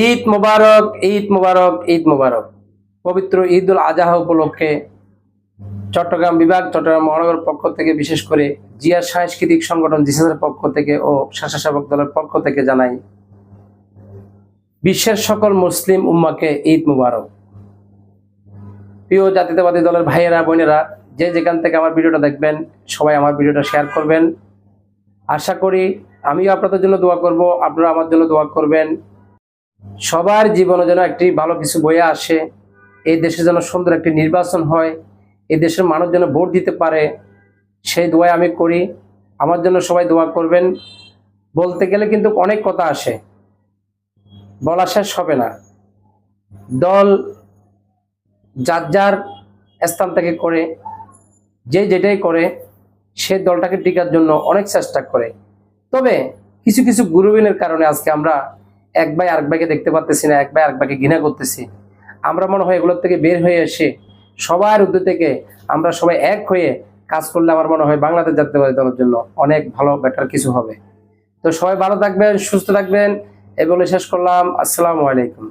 ঈদ মোবারক ঈদ মোবারক ঈদ মোবারক। পবিত্র ঈদ উল আজহা উপলক্ষে চট্টগ্রাম বিভাগ, চট্টগ্রাম মহানগর পক্ষ থেকে বিশেষ করে জিয়া সাংস্কৃতিক সংগঠন জিসাসের পক্ষ থেকে ও স্বেচ্ছাসেবক দলের পক্ষ থেকে জানাই, বিশ্বের সকল মুসলিম উম্মাকে ঈদ মুবারক। প্রিয় জাতীয়তাবাদী দলের ভাইয়েরা, বোনেরা, যে যেখান থেকে আমার ভিডিওটা দেখবেন, সবাই আমার ভিডিওটা শেয়ার করবেন। আশা করি আমিও আপনাদের জন্য দোয়া করব, আপনারা আমার জন্য দোয়া করবেন। সবার জীবনে যেন একটি ভালো কিছু বয়ে আসে, এই দেশে যেন সুন্দর একটি নির্বাচন হয়, এই দেশের মানুষ যেন ভোট দিতে পারে, সেই দোয়া আমি করি। আমার জন্য সবাই দোয়া করবেন। বলতে গেলে কিন্তু অনেক কথা আসে। বলা শেষ হবে না। দল যার যার স্থান থেকে করে, যে যেটাই করে, সে দলটাকে টিকার জন্য অনেক চেষ্টা করে। তবে কিছু কিছু গুরুবিনের কারণে আজকে আমরা এক ভাই আরেক ভাইকে দেখতে পাচ্তেছি না, এক ভাই আরেক ভাইকে ঘৃণা করতেছি। আমরা মনে হয় এগুলোর থেকে বের হয়ে এসে সবার উদ্যোগ থেকে আমরা সবাই এক হয়ে কাজ করলে আমার মনে হয় বাংলাদেশ জাতীয়বাদী দলের জন্য অনেক ভালো বেটার কিছু হবে। তো সবাই ভালো থাকবেন, সুস্থ থাকবেন। এগুলো শেষ করলাম। আসসালামু আলাইকুম।